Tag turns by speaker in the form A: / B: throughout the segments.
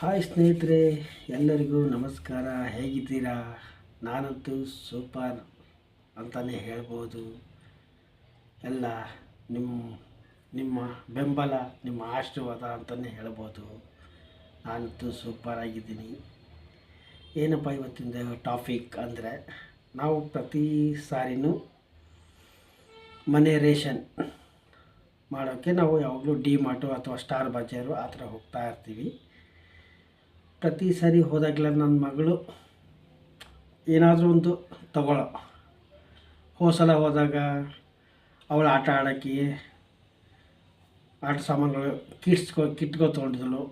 A: Hi ಸ್ನೇಹಿತರೆ, ಎಲ್ಲರಿಗೂ ನಮಸ್ಕಾರ. ಹೇಗಿದ್ದೀರಾ? ನಾನಂತೂ ಸೂಪರ್ ಅಂತಲೇ ಹೇಳ್ಬೋದು. ಎಲ್ಲ ನಿಮ್ಮ ನಿಮ್ಮ ಬೆಂಬಲ, ನಿಮ್ಮ ಆಶೀರ್ವಾದ ಅಂತಲೇ ಹೇಳ್ಬೋದು. ನಾನಂತೂ ಸೂಪರ್ ಆಗಿದ್ದೀನಿ. ಏನಪ್ಪ ಇವತ್ತಿನ ಟಾಪಿಕ್ ಅಂದರೆ, ನಾವು ಪ್ರತಿ ಸಾರಿನೂ ಮನೆ ರೇಷನ್ ಮಾಡೋಕ್ಕೆ ನಾವು ಯಾವಾಗಲೂ ಡಿ ಮಾರ್ಟು ಅಥವಾ ಸ್ಟಾರ್ ಬಜಾರು ಆ ಥರ ಹೋಗ್ತಾ ಇರ್ತೀವಿ. ಪ್ರತಿ ಸಾರಿ ಹೋದಾಗಲ ನನ್ನ ಮಗಳು ಏನಾದರೂ ಒಂದು ತಗೊಳ್ಳೋ. ಹೋಸಲ ಹೋದಾಗ ಅವಳು ಆಟ ಆಡೋಕ್ಕೆ ಆಟ ಸಾಮಾನುಗಳು ಕಿಟ್ಸ್ಕೊ ಕಿಟ್ಕೊ ತೊಗೊಂಡಿದ್ದಳು.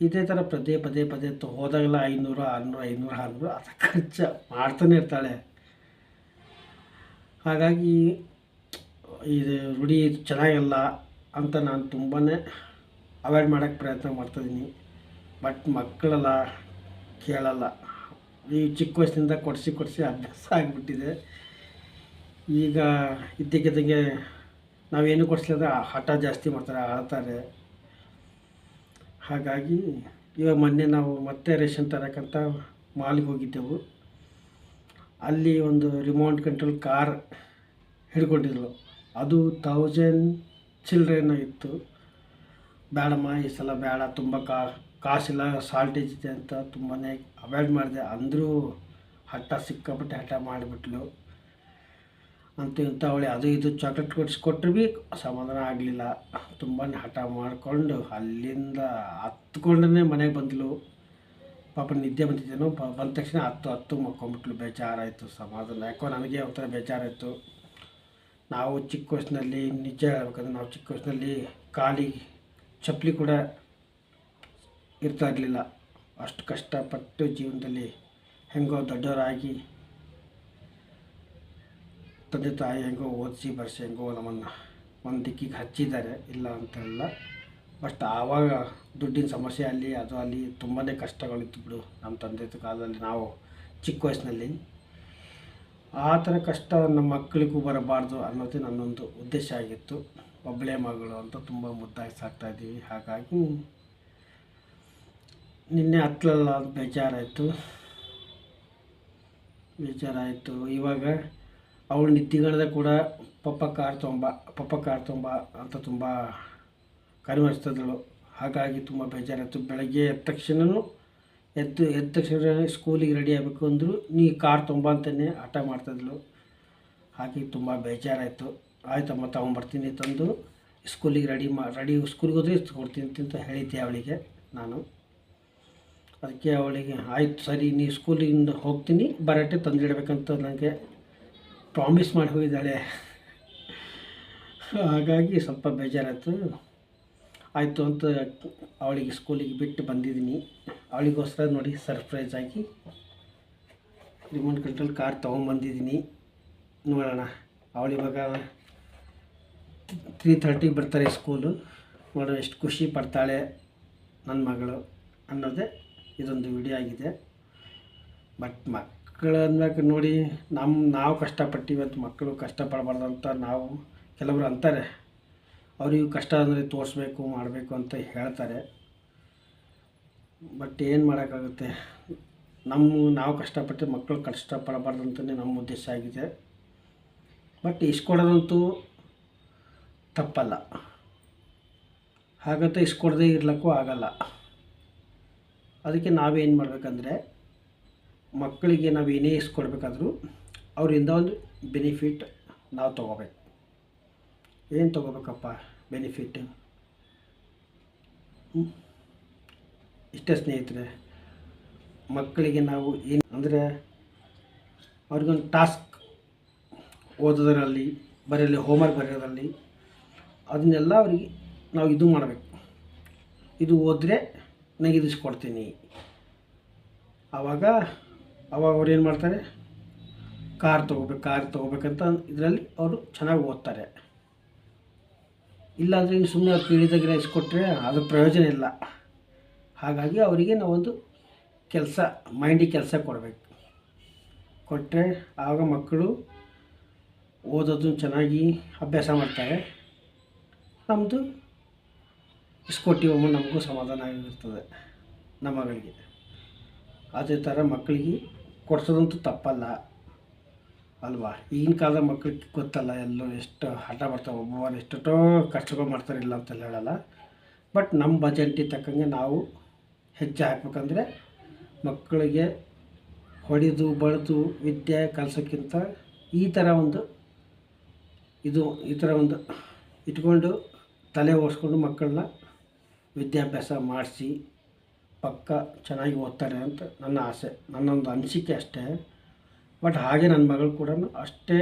A: ಇದೇ ಥರ ಪದೇ ಪದೇ ಪದೇ ಹೋದಾಗೆಲ್ಲ ಐನೂರು, ಆರುನೂರು ಐನೂರು, ಆರುನೂರು ಅದು ಖರ್ಚು ಮಾಡ್ತಾನೆ ಇರ್ತಾಳೆ. ಹಾಗಾಗಿ ಇದು ರೂಢಿ ಚೆನ್ನಾಗಿಲ್ಲ ಅಂತ ನಾನು ತುಂಬಾ ಅವಾಯ್ಡ್ ಮಾಡೋಕ್ಕೆ ಪ್ರಯತ್ನ ಮಾಡ್ತಾಯಿದ್ದೀನಿ ಬಟ್ ಮಕ್ಕಳೆಲ್ಲ ಕೇಳಲ್ಲ. ಈ ಚಿಕ್ಕ ವಯಸ್ಸಿನಿಂದ ಕೊಡಿಸಿ ಕೊಡಿಸಿ ಅಭ್ಯಾಸ ಆಗಿಬಿಟ್ಟಿದೆ. ಈಗ ಇದ್ದಕ್ಕಿದ್ದಂಗೆ ನಾವೇನು ಕೊಡಿಸ್ಲಿಲ್ಲ ಹಠ ಜಾಸ್ತಿ ಮಾಡ್ತಾರೆ, ಆಳ್ತಾರೆ. ಹಾಗಾಗಿ ಇವಾಗ ಮೊನ್ನೆ ನಾವು ಮತ್ತೆ ರೇಷನ್ ತರೋಕ್ಕಂತ ಮಾಲ್ಗೆ ಹೋಗಿದ್ದೆವು. ಅಲ್ಲಿ ಒಂದು ರಿಮೋಟ್ ಕಂಟ್ರೋಲ್ ಕಾರ್ ಹಿಡ್ಕೊಂಡಿದ್ಳು ಅದು ತೌಸಂಡ್ ಚಿಲ್ಡ್ರೇನಾಗಿತ್ತು ಬೇಡಮ್ಮ, ಈ ಸಲ ಬೇಡ, ತುಂಬ ಕಾ ಕಾಸಿಲ್ಲ ಸಾಲ್ಟೇಜ್ ಇದೆ ಅಂತ ತುಂಬಾ ಅವಾಯ್ಡ್ ಮಾಡಿದೆ. ಅಂದರೂ ಹಠ ಸಿಕ್ಕಾಪಟ್ಟೆ ಹಠ ಮಾಡಿಬಿಟ್ಲು. ಅಂತ ಇಂಥ ಅವಳೆ ಅದು ಇದು ಚಾಕ್ಲೇಟ್ ಕೊಡಿಸ್ಕೊಟ್ರು ಭೀ ಸಮಾಧಾನ ಆಗಲಿಲ್ಲ. ತುಂಬಾ ಹಠ ಮಾಡಿಕೊಂಡು ಅಲ್ಲಿಂದ ಹತ್ಕೊಂಡೇ ಮನೆಗೆ ಬಂದಳು ಪಾಪ ನಿದ್ದೆ ಬಂದಿದ್ದೇನೋ ಬಂದ ತಕ್ಷಣ ಹತ್ತು ಹತ್ತು ಮಕ್ಕೊಂಬಿಟ್ಲು. ಬೇಜಾರಾಯಿತು, ಸಮಾಧಾನ. ಯಾಕೋ ನನಗೆ ಒಂಥರ ಬೇಜಾರಾಯಿತು. ನಾವು ಚಿಕ್ಕ ವಯಸ್ಸಿನಲ್ಲಿ ನಿಜ ಹೇಳ್ಬೇಕಂದ್ರೆ ನಾವು ಚಿಕ್ಕ ವಯಸ್ಸಿನಲ್ಲಿ ಕಾಲಿಗೆ ಚಪ್ಪಲಿ ಕೂಡ ಇರ್ತಾ ಇರಲಿಲ್ಲ ಅಷ್ಟು ಕಷ್ಟಪಟ್ಟು ಜೀವನದಲ್ಲಿ ಹೆಂಗೋ ದೊಡ್ಡವರಾಗಿ ತಂದೆ ತಾಯಿ ಹೆಂಗೋ ಓದಿಸಿ ಬರೆಸಿ ಹೆಂಗೋ ನಮ್ಮನ್ನು ಒಂದು ದಿಕ್ಕಿಗೆ ಹಚ್ಚಿದ್ದಾರೆ. ಇಲ್ಲ ಅಂತಲ್ಲ. ಬಟ್ ಆವಾಗ ದುಡ್ಡಿನ ಸಮಸ್ಯೆ ಅಲ್ಲಿ, ಅದು ಅಲ್ಲಿ ತುಂಬಾ ಕಷ್ಟಗಳಿತ್ತು ಬಿಡು. ನಮ್ಮ ತಂದೆ ಕಾಲದಲ್ಲಿ ನಾವು ಚಿಕ್ಕ ವಯಸ್ಸಿನಲ್ಲಿ. ಆ ಥರ ಕಷ್ಟ ನಮ್ಮ ಮಕ್ಕಳಿಗೂ ಬರಬಾರ್ದು ಅನ್ನೋದೇ ನನ್ನೊಂದು ಉದ್ದೇಶ ಆಗಿತ್ತು. ಒಬ್ಬಳೇ ಮಗಳು ಅಂತ ತುಂಬ ಮುದ್ದಾಗಿ ಸಾಕ್ತಾಯಿದ್ದೀವಿ ಹಾಗಾಗಿ ನಿನ್ನೆ ಹತ್ತಲಲ್ಲ ಬೇಜಾರಾಯಿತು. ಬೇಜಾರಾಯಿತು. ಇವಾಗ ಅವಳು ನಿದ್ದಿಗಣದ ಕೂಡ ಪಪ್ಪ ಕಾರ್ ತೊಂಬ, ಪಪ್ಪ ಕಾರ್ ತೊಂಬ ಅಂತ ತುಂಬ ಕರಿಮರಿಸ್ತಿದ್ದಳು ಹಾಗಾಗಿ ತುಂಬ ಬೇಜಾರಾಯಿತು. ಬೆಳಗ್ಗೆ ಎದ್ದ ತಕ್ಷಣವೂ ಎದ್ದು, ಎದ್ದ ತಕ್ಷಣ ಸ್ಕೂಲಿಗೆ ರೆಡಿ ಆಗಬೇಕು ಅಂದರು ನೀ ಕಾರ್ ತೊಂಬ ಅಂತಲೇ ಹಠ ಮಾಡ್ತಿದ್ಳು ಹಾಗೆ ತುಂಬ ಬೇಜಾರಾಯಿತು. ಆಯಿತಮ್ಮ ತೊಗೊಂಬರ್ತೀನಿ ತಂದು, ಸ್ಕೂಲಿಗೆ ರೆಡಿ ಮಾ, ರೆಡಿ ಸ್ಕೂಲಿಗೆ ಹೋದ್ರೆ ಕೊಡ್ತೀನಿ ಅಂತ ಹೇಳಿದ್ದೆ ಅವಳಿಗೆ ನಾನು. ಅದಕ್ಕೆ ಅವಳಿಗೆ, ಆಯ್ತು ಸರಿ, ನೀ ಸ್ಕೂಲಿಂದ ಹೋಗ್ತೀನಿ ಬರಟ್ಟೆ ತಂದಿಡಬೇಕಂತ ನನಗೆ ಪ್ರಾಮಿಸ್ ಮಾಡಿ ಹೋಗಿದ್ದಾಳೆ. ಹಾಗಾಗಿ ಸ್ವಲ್ಪ ಬೇಜಾರಾಯಿತು. ಆಯಿತು ಅಂತ ಅವಳಿಗೆ ಸ್ಕೂಲಿಗೆ ಬಿಟ್ಟು ಬಂದಿದ್ದೀನಿ. ಅವಳಿಗೋಸ್ಕರ ನೋಡಿ ಸರ್ಪ್ರೈಸ್ ಆಗಿ ರಿಮೋಟ್ ಕಂಟ್ರೋಲ್ ಕಾರ್ ತೊಗೊಂಬಂದಿದ್ದೀನಿ. ನೋಡೋಣ. ಅವಳಿವಾಗ ತ್ರೀ ಥರ್ಟಿಗೆ ಬರ್ತಾರೆ ಸ್ಕೂಲು. ನೋಡೋಣ ಎಷ್ಟು ಖುಷಿ ಪಡ್ತಾಳೆ ನನ್ನ ಮಗಳು ಅನ್ನೋದೇ ಇದೊಂದು ವಿಡಿಯೋ ಆಗಿದೆ. ಬಟ್ ಮಕ್ಕಳು ಅಂದ್ಮೇಲೆ ನೋಡಿ ನಮ್ಮ ನಾವು ಕಷ್ಟಪಟ್ಟಿವಿ ಅಂತ ಮಕ್ಕಳು ಕಷ್ಟಪಡಬಾರ್ದು ಅಂತ ನಾವು ಕೆಲವರು ಅಂತಾರೆ. ಅವರಿಗೂ ಕಷ್ಟ ಅಂದರೆ ತೋರಿಸ್ಬೇಕು, ಮಾಡಬೇಕು ಅಂತ ಹೇಳ್ತಾರೆ. ಬಟ್ ಏನು ಮಾಡೋಕ್ಕಾಗುತ್ತೆ? ನಮ್ಮ ನಾವು ಕಷ್ಟಪಟ್ಟು ಮಕ್ಕಳು ಕಷ್ಟಪಡಬಾರ್ದು ಅಂತಲೇ ನಮ್ಮ ಉದ್ದೇಶ ಆಗಿದೆ. ಬಟ್ ಇಸ್ಕೊಡೋದಂತೂ ತಪ್ಪಲ್ಲ. ಹಾಗಂತ ಇಸ್ಕೊಡದೇ ಇರ್ಲಿಕ್ಕೂ ಆಗಲ್ಲ. ಅದಕ್ಕೆ ನಾವೇನು ಮಾಡಬೇಕಂದ್ರೆ ಮಕ್ಕಳಿಗೆ ನಾವು ಏನೇ ಇಸ್ಕೊಡ್ಬೇಕಾದ್ರೂ ಅವರಿಂದ ಒಂದು ಬೆನಿಫಿಟ್ ನಾವು ತೊಗೋಬೇಕು. ಏನು ತೊಗೋಬೇಕಪ್ಪ ಬೆನಿಫಿಟ್ ಇಷ್ಟೇ ಸ್ನೇಹಿತರೆ, ಮಕ್ಕಳಿಗೆ ನಾವು ಏನು ಅಂದರೆ ಅವ್ರಿಗೊಂದು ಟಾಸ್ಕ್ ಓದೋದರಲ್ಲಿ ಬರೆಯಲ್ಲಿ ಹೋಮ್ವರ್ಕ್ ಬರೆಯೋದರಲ್ಲಿ, ಅದನ್ನೆಲ್ಲ ಅವರಿಗೆ ನಾವು ಇದು ಮಾಡಬೇಕು. ಇದು ಓದಿದ್ರೆ ನನಗೆ ಇದು ಕೊಡ್ತೀನಿ ಆವಾಗ ಅವಾಗ ಅವ್ರು ಏನು ಮಾಡ್ತಾರೆ? ಕಾರ್ ತೊಗೋಬೇಕು, ಕಾರ್ ತೊಗೋಬೇಕಂತ ಇದರಲ್ಲಿ ಅವರು ಚೆನ್ನಾಗಿ ಓದ್ತಾರೆ. ಇಲ್ಲಾಂದರೆ ಇನ್ನು ಸುಮ್ಮನೆ ಅವ್ರು ಪೀಳಿದಾಗಿರ ಇಸ್ಕೊಟ್ರೆ ಅದು ಪ್ರಯೋಜನ ಇಲ್ಲ. ಹಾಗಾಗಿ ಅವರಿಗೆ ನಾವೊಂದು ಕೆಲಸ ಮೈಂಡಿಗೆ ಕೆಲಸ ಕೊಡಬೇಕು. ಕೊಟ್ಟರೆ ಆವಾಗ ಮಕ್ಕಳು ಓದೋದನ್ನು ಚೆನ್ನಾಗಿ ಅಭ್ಯಾಸ ಮಾಡ್ತಾರೆ. ನಮ್ಮದು ಇಸ್ಕೊಟ್ಟಿವಮ್ಮ ನಮಗೂ ಸಮಾಧಾನ ಆಗಿರ್ತದೆ, ನಮ್ಮ ಮಗಳಿಗೆ. ಅದೇ ಥರ ಮಕ್ಕಳಿಗೆ ಕೊಡ್ಸೋದಂತೂ ತಪ್ಪಲ್ಲ. ಅಲ್ವಾ? ಈಗಿನ ಕಾಲದ ಮಕ್ಳಿಗೆ ಗೊತ್ತಲ್ಲ ಎಲ್ಲೋ ಎಷ್ಟು ಹಠ ಬರ್ತಾವೆ ಒಬ್ಬೊಬ್ಬರು ಎಷ್ಟೆಷ್ಟೋ ಖರ್ಚುಗಳು ಮಾಡ್ತಾರೆ, ಇಲ್ಲ ಅಂತೆಲ್ಲ ಹೇಳಲ್ಲ. ಬಟ್ ನಮ್ಮ ಬಜೆಟಿಗೆ ತಕ್ಕಂಗೆ ನಾವು ಹೆಜ್ಜೆ ಹಾಕ್ಬೇಕಂದ್ರೆ ಮಕ್ಕಳಿಗೆ ಹೊಡೆದು ಬಳಿದು ವಿದ್ಯೆ, ಕಲಿಸೋಕ್ಕಿಂತ ಈ ಥರ ಒಂದು ಇದು, ಈ ಥರ ಒಂದು ಇಟ್ಕೊಂಡು ತಲೆ ಓಡಿಸ್ಕೊಂಡು ಮಕ್ಕಳನ್ನ ವಿದ್ಯಾಭ್ಯಾಸ ಮಾಡಿಸಿ ಪಕ್ಕ ಚೆನ್ನಾಗಿ ಓದ್ತಾರೆ ಅಂತ ನನ್ನ ಆಸೆ, ನನ್ನೊಂದು ಅನಿಸಿಕೆ ಅಷ್ಟೇ. ಬಟ್ ಹಾಗೆ ನನ್ನ ಮಗಳು ಕೂಡ ಅಷ್ಟೇ.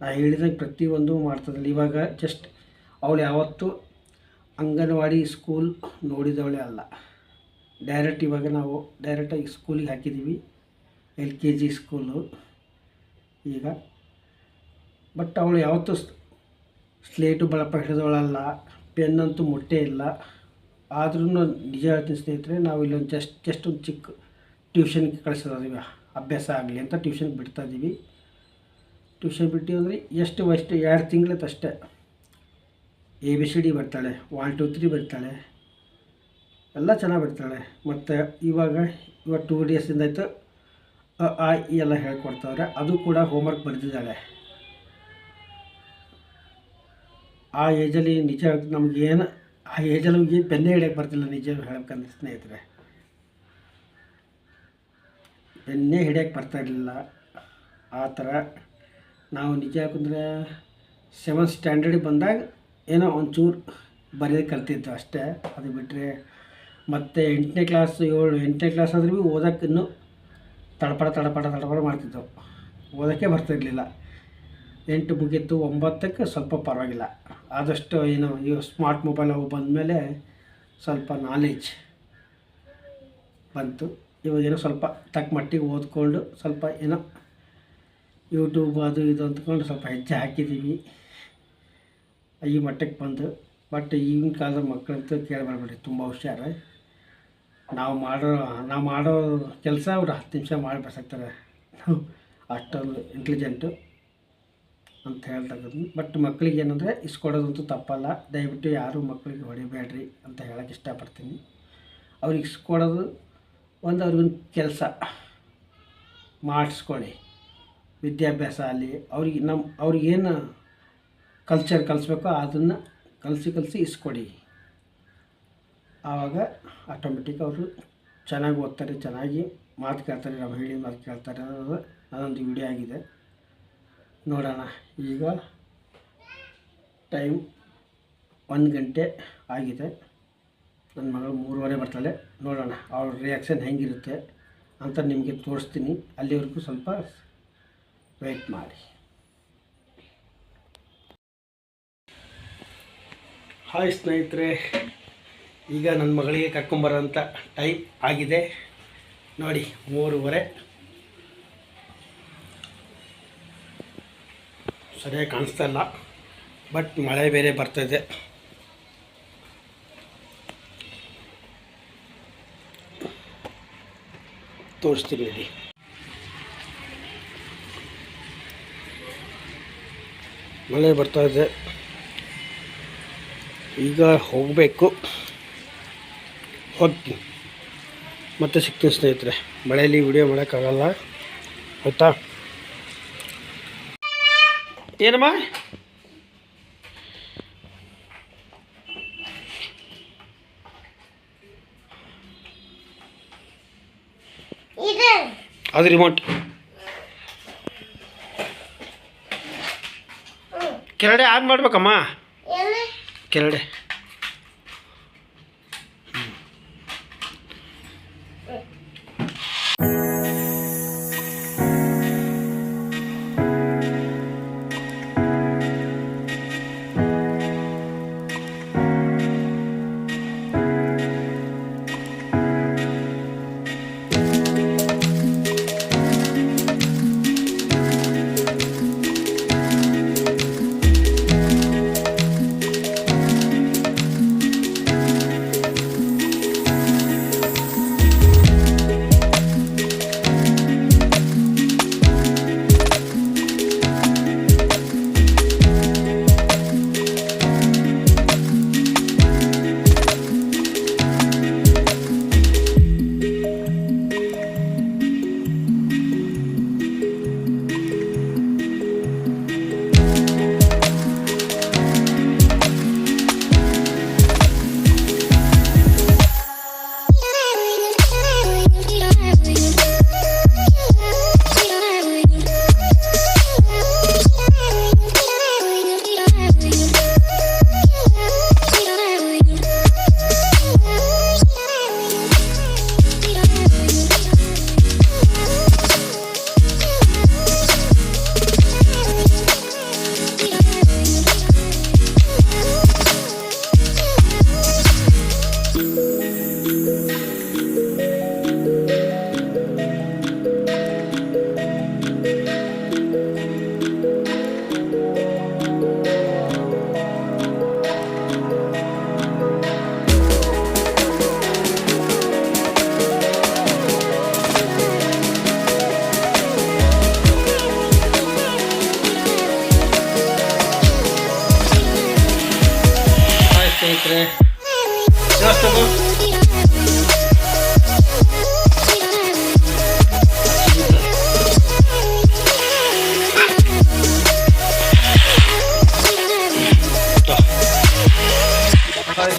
A: ನಾ ಹೇಳಿದಾಗ ಪ್ರತಿಯೊಂದು ಮಾಡ್ತದಲ್ಲ. ಇವಾಗ ಜಸ್ಟ್ ಅವಳು ಯಾವತ್ತೂ ಅಂಗನವಾಡಿ ಸ್ಕೂಲ್ ನೋಡಿದವಳೆ ಅಲ್ಲ. ಡೈರೆಕ್ಟ್ ಇವಾಗ ನಾವು ಡೈರೆಕ್ಟಾಗಿ ಸ್ಕೂಲಿಗೆ ಹಾಕಿದ್ದೀವಿ ಎಲ್ ಕೆ ಜಿ ಸ್ಕೂಲು ಈಗ ಬಟ್ ಅವಳು ಯಾವತ್ತೂ ಸ್ಲೇಟು ಬಳಪ ಹಿಡಿದವಳಲ್ಲ ಪೆನ್ನಂತೂ ಮೊಟ್ಟೆ ಇಲ್ಲ. ಆದ್ರೂ ನಿಜ ಹೇಳ್ತೀನಿ ಸ್ನೇಹಿತರೆ, ನಾವು ಇಲ್ಲೊಂದು ಜಸ್ಟ್ ಜಸ್ಟ್ ಒಂದು ಚಿಕ್ಕ ಟ್ಯೂಷನ್ಗೆ ಕಳಿಸೋದಿವಿ ಅಭ್ಯಾಸ ಆಗಲಿ ಅಂತ ಟ್ಯೂಷನ್ಗೆ ಬಿಡ್ತಾ ಇದ್ದೀವಿ ಟ್ಯೂಷನ್ ಬಿಟ್ಟು ಅಂದರೆ ಎಷ್ಟು ವಯಸ್ಟ್ ಎರಡು ತಿಂಗಳದ್ದು ಅಷ್ಟೇ ಎ ಬಿ ಸಿ ಡಿ ಬರ್ತಾಳೆ ಒನ್ ಟು ತ್ರೀ ಬರ್ತಾಳೆ. ಎಲ್ಲ ಚೆನ್ನಾಗಿ ಬರ್ತಾಳೆ. ಮತ್ತು ಇವಾಗ ಇವಾಗ ಟೂ ಡೇಸಿಂದ ಆಯಿತು ಆ ಇ ಎಲ್ಲ ಹೇಳ್ಕೊಡ್ತಾವ್ರೆ. ಅದು ಕೂಡ ಹೋಮ್ವರ್ಕ್ ಬರೆದಿದ್ದಾಳೆ. ಆ ಏಜಲ್ಲಿ ನಿಜ ನಮ್ಗೆ ಏನು ಆ ಏಜಲ್ಲಿ ಹೋಗಿ ಬೆನ್ನೆ ಹಿಡಿಯೋಕ್ಕೆ ಬರ್ತಿಲ್ಲ ನಿಜ ಹೇಳ್ಬೇಕಂದ್ರೆ ಸ್ನೇಹಿತರೆ. ಬೆನ್ನೆ ಹಿಡಿಯೋಕ್ಕೆ ಬರ್ತಾ ಇರಲಿಲ್ಲ. ಆ ಥರ ನಾವು ನಿಜ ಯಾಕಂದರೆ ಸೆವೆಂತ್ ಸ್ಟ್ಯಾಂಡರ್ಡಿಗೆ ಬಂದಾಗ ಏನೋ ಒಂಚೂರು ಬರೆಯೋದು ಕಲ್ತಿದ್ದು ಅಷ್ಟೇ. ಅದು ಬಿಟ್ಟರೆ ಮತ್ತು ಎಂಟನೇ ಕ್ಲಾಸ್ ಏಳು, ಎಂಟನೇ ಕ್ಲಾಸ್ ಆದ್ರೂ ಭೀ ಓದೋಕೆ ಇನ್ನೂ ತಡಪಡ ತಡಪಡ ತಡಪಡ ಮಾಡ್ತಿದ್ದೆವು. ಓದೋಕ್ಕೆ ಬರ್ತಿರಲಿಲ್ಲ. ಎಂಟು ಮುಗೀತು ಒಂಬತ್ತಕ್ಕೆ ಸ್ವಲ್ಪ ಪರವಾಗಿಲ್ಲ. ಆದಷ್ಟು ಏನು ಇವು ಸ್ಮಾರ್ಟ್ ಮೊಬೈಲ್ ಅವು ಬಂದಮೇಲೆ ಸ್ವಲ್ಪ ನಾಲೆಜ್ ಬಂತು. ಇವಾಗ ಏನೋ ಸ್ವಲ್ಪ ತಕ್ಕ ಮಟ್ಟಿಗೆ ಓದ್ಕೊಂಡು ಸ್ವಲ್ಪ ಏನೋ ಯೂಟ್ಯೂಬ್ ಅದು ಇದು ಅಂದ್ಕೊಂಡು ಸ್ವಲ್ಪ ಹೆಜ್ಜೆ ಹಾಕಿದ್ದೀವಿ. ಈ ಮಟ್ಟಕ್ಕೆ ಬಂದು. ಬಟ್ ಈಗಿನ ಕಾಲದ ಮಕ್ಕಳಂತೂ ಕೇಳಬಾರ್ಬೇಡಿ ತುಂಬ ಹುಷಾರು. ನಾವು ಮಾಡೋ ನಾವು ಮಾಡೋ ಕೆಲಸ ಅವ್ರು ಹತ್ತು ನಿಮಿಷ ಮಾಡಿ ಬರ್ಸಾಗ್ತಾರೆ ಅಷ್ಟೊಂದು ಇಂಟೆಲಿಜೆಂಟು ಅಂತ ಹೇಳ್ತಕ್ಕಂಥ ಬಟ್ ಮಕ್ಕಳಿಗೆ ಏನಂದರೆ ಇಸ್ಕೊಡೋದಂತೂ ತಪ್ಪಲ್ಲ. ದಯವಿಟ್ಟು ಯಾರೂ ಮಕ್ಕಳಿಗೆ ಹೊಡಿಬೇಡ್ರಿ ಅಂತ ಹೇಳೋಕ್ಕೆ ಇಷ್ಟಪಡ್ತೀನಿ. ಅವ್ರಿಗೆ ಇಸ್ಕೊಡೋದು ಒಂದು ಅವ್ರಿಗೊಂದು ಕೆಲಸ. ಮಾಡಿಸ್ಕೊಳ್ಳಿ. ವಿದ್ಯಾಭ್ಯಾಸ ಅಲ್ಲಿ ಅವ್ರಿಗೆ ನಮ್ಮ ಅವ್ರಿಗೇನು ಕಲ್ಚರ್ ಕಲಿಸ್ಬೇಕೋ ಅದನ್ನು ಕಲಿಸಿ ಕಲಿಸಿ ಇಸ್ಕೊಡಿ ಆವಾಗ ಆಟೋಮೆಟಿಕ್ ಅವರು ಚೆನ್ನಾಗಿ ಓದ್ತಾರೆ, ಚೆನ್ನಾಗಿ ಮಾತು ಕೇಳ್ತಾರೆ ನಾವು ಹೇಳಿ ಮಾತು ಕೇಳ್ತಾರೆ ಅನ್ನೋದು ಅದೊಂದು ವಿಡಿಯೋ ಆಗಿದೆ. ನೋಡೋಣ. ಈಗ ಟೈಮ್ ಒಂದು ಗಂಟೆ ಆಗಿದೆ. ನನ್ನ ಮಗಳು ಮೂರುವರೆ ಬರ್ತಾಳೆ. ನೋಡೋಣ, ಅವ್ರ ರಿಯಾಕ್ಷನ್ ಹೆಂಗಿರುತ್ತೆ ಅಂತ ನಿಮಗೆ ತೋರಿಸ್ತೀನಿ. ಅಲ್ಲಿವರೆಗೂ ಸ್ವಲ್ಪ ವೆಯ್ಟ್ ಮಾಡಿ. ಹಾಯ್ ಸ್ನೇಹಿತರೆ, ಈಗ ನನ್ನ ಮಗಳಿಗೆ ಕರ್ಕೊಂಬರೋಂಥ ಟೈಮ್ ಆಗಿದೆ. ನೋಡಿ, ಮೂರುವರೆ. ಸರಿಯಾಗಿ ಕಾಣಿಸ್ತಾ ಇಲ್ಲ. ಬಟ್ ಮಳೆ ಬೇರೆ ಬರ್ತಾಯಿದೆ ತೋರಿಸ್ತೀನಿ ನೋಡಿ. ಮಳೆ ಬರ್ತಾ ಇದೆ. ಈಗ ಹೋಗಬೇಕು. ಹೋಗ್ತೀನಿ ಮತ್ತೆ ಸಿಗ್ತೀನಿ ಸ್ನೇಹಿತರೆ, ಮಳೆಯಲ್ಲಿ ವಿಡಿಯೋ ಮಾಡೋಕ್ಕಾಗಲ್ಲ. ಆಯಿತಾ? ಏನಮ್ಮ? ಅದು ರಿಮೋಟ್ ಕೆರಡೆ ಆನ್ ಮಾಡ್ಬೇಕಮ್ಮ. ಕೆರಡೆ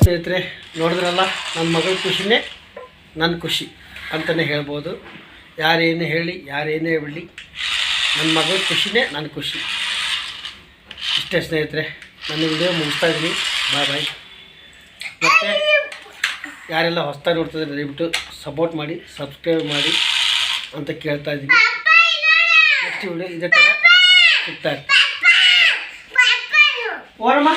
A: ಸ್ನೇಹಿತರೆ, ನೋಡಿದ್ರಲ್ಲ? ನನ್ನ ಮಗಳ ಖುಷಿನೇ ನನ್ನ ಖುಷಿ ಅಂತಲೇ ಹೇಳ್ಬೋದು. ಯಾರೇನೇ ಹೇಳಿ, ಯಾರೇನೇ ಬಿಡಲಿ ನನ್ನ ಮಗಳ ಖುಷಿನೇ ನನ್ನ ಖುಷಿ. ಇಷ್ಟೇ ಸ್ನೇಹಿತರೆ, ನನ್ನ ವಿಡಿಯೋ ಮುಗಿಸ್ತಾ ಇದ್ದೀನಿ. ಬಾಯ್ ಬಾಯ್ ಯಾರೆಲ್ಲ ಹೊಸ್ದಾಗಿ ನೋಡ್ತಿದ್ರೆ ದಯವಿಟ್ಟು ಸಪೋರ್ಟ್ ಮಾಡಿ ಸಬ್ಸ್ಕ್ರೈಬ್ ಮಾಡಿ ಅಂತ ಕೇಳ್ತಾ ಇದ್ದೀನಿ ನೆಕ್ಸ್ಟ್ ವಿಡಿಯೋ ಇದೇ ಥರ ಸಿಗ್ತಾ ಇರ್ತೀನಿ ಓರಮ್ಮ